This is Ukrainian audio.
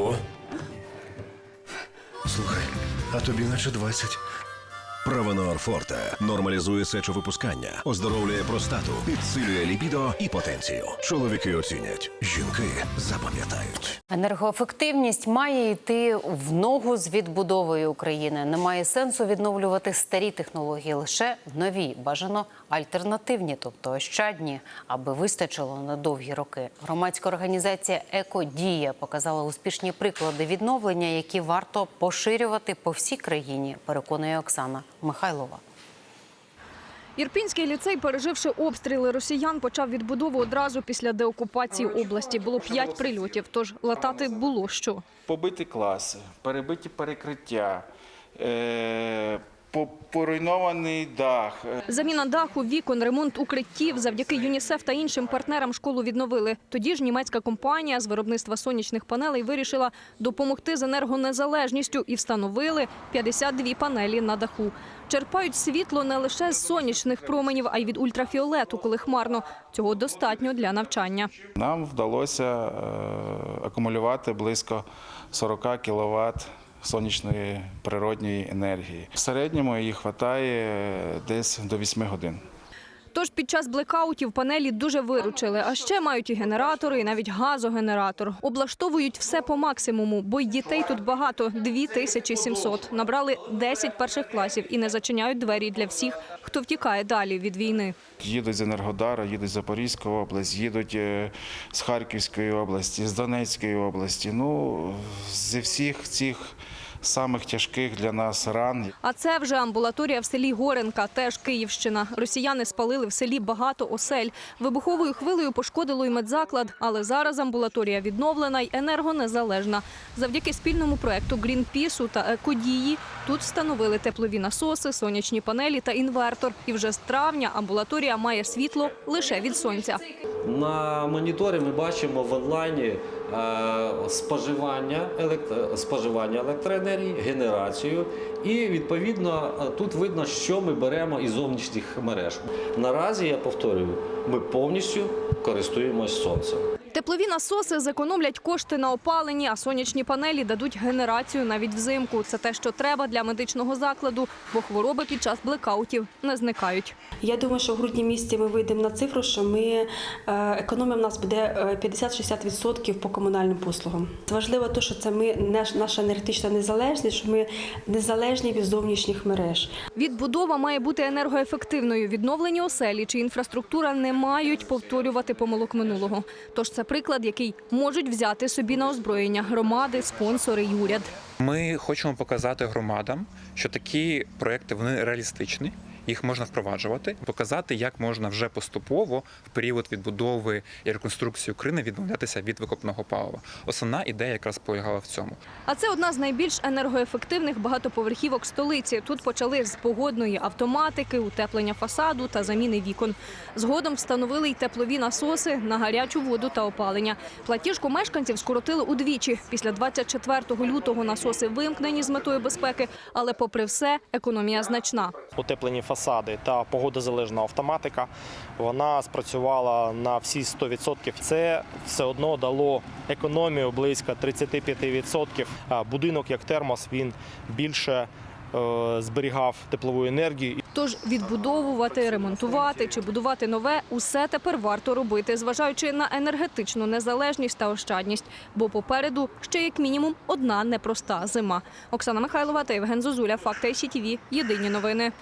Ого. Слухай, а тобі наче 20. Правонор Форте нормалізує сечовипускання, оздоровлює простату, підсилює лібідо і потенцію. Чоловіки оцінять, жінки запам'ятають. Енергоефективність має йти в ногу з відбудовою України. Немає сенсу відновлювати старі технології, лише нові, бажано альтернативні, тобто ощадні, аби вистачило на довгі роки. Громадська організація Екодія показала успішні приклади відновлення, які варто поширювати по всій країні. Переконує Оксана Михайлова. Ірпінський ліцей, переживши обстріли росіян, почав відбудову одразу після деокупації області. Було п'ять прильотів, тож латати було що. побиті класи, перебиті перекриття, е, поруйнований дах. Заміна даху, вікон, ремонт укриттів. Завдяки ЮНІСЕФ та іншим партнерам школу відновили. Тоді ж німецька компанія з виробництва сонячних панелей вирішила допомогти з енергонезалежністю і встановили 52 панелі на даху. Черпають світло не лише з сонячних променів, а й від ультрафіолету, коли хмарно. Цього достатньо для навчання. Нам вдалося е, акумулювати близько 40 кВт сонячної природньої енергії. В середньому їх вистачає десь до 8 годин. Тож під час блекаутів панелі дуже виручили. А ще мають і генератори, і навіть газогенератор. Облаштовують все по максимуму, бо й дітей тут багато 2700. Набрали 10 перших класів і не зачиняють двері для всіх, хто втікає далі від війни. Їдуть з Енергодара, їдуть з Запорізької області, їдуть е, з Харківської області, з Донецької області. Ну, зі всіх цих самих тяжких для нас ран. А це вже амбулаторія в селі Горенка, теж Київщина. Росіяни спалили в селі багато осель. Вибуховою хвилею пошкодило й медзаклад, але зараз амбулаторія відновлена й енергонезалежна. Завдяки спільному проекту Грінпісу та Екодії тут встановили теплові насоси, сонячні панелі та інвертор. І вже з травня амбулаторія має світло лише від сонця. На моніторі ми бачимо в онлайні е, споживання, елект- споживання електроенергії, генерацію. І відповідно е, тут видно, що ми беремо із зовнішніх мереж. Наразі я повторюю, ми повністю користуємось сонцем. Теплові насоси зекономлять кошти на опаленні, а сонячні панелі дадуть генерацію навіть взимку. Це те, що треба для медичного закладу, бо хвороби під час блекаутів не зникають. Я думаю, що в грудні місяці ми вийдемо на цифру, що ми е, економія в нас буде е, 50-60% по комунальним послугам. Важливо те, що це ми наш- наша енергетична незалежність, що ми незалежні від зовнішніх мереж. Відбудова має бути енергоефективною. Відновлені оселі чи інфраструктура не мають повторювати помилок минулого. Тож це приклад, який можуть взяти собі на озброєння громади, спонсори і уряд. Ми хочемо показати громадам, що такі проекти вони реалістичні. Їх можна впроваджувати, показати, як можна вже поступово в період відбудови і реконструкції України відмовлятися від викопного палива. Основна ідея якраз полягала в цьому. А це одна з найбільш енергоефективних багатоповерхівок столиці. Тут почали з погодної автоматики, утеплення фасаду та заміни вікон. Згодом встановили й теплові насоси на гарячу воду та опалення. Платіжку мешканців скоротили удвічі. Після 24 лютого насоси вимкнені з метою безпеки, але попри все економія значна. Утеплені фасади та погодозалежна автоматика. Вона спрацювала на всі 100%. Це все одно дало економію близько 35%. А Будинок як термос він більше е, зберігав теплову енергію Тож відбудовувати, ремонтувати чи будувати нове усе тепер варто робити, зважаючи на енергетичну незалежність та ощадність. Бо попереду ще як мінімум одна непроста зима. Оксана Михайлова та Євген Зозуля. Факти СІТВ. Єдині новини.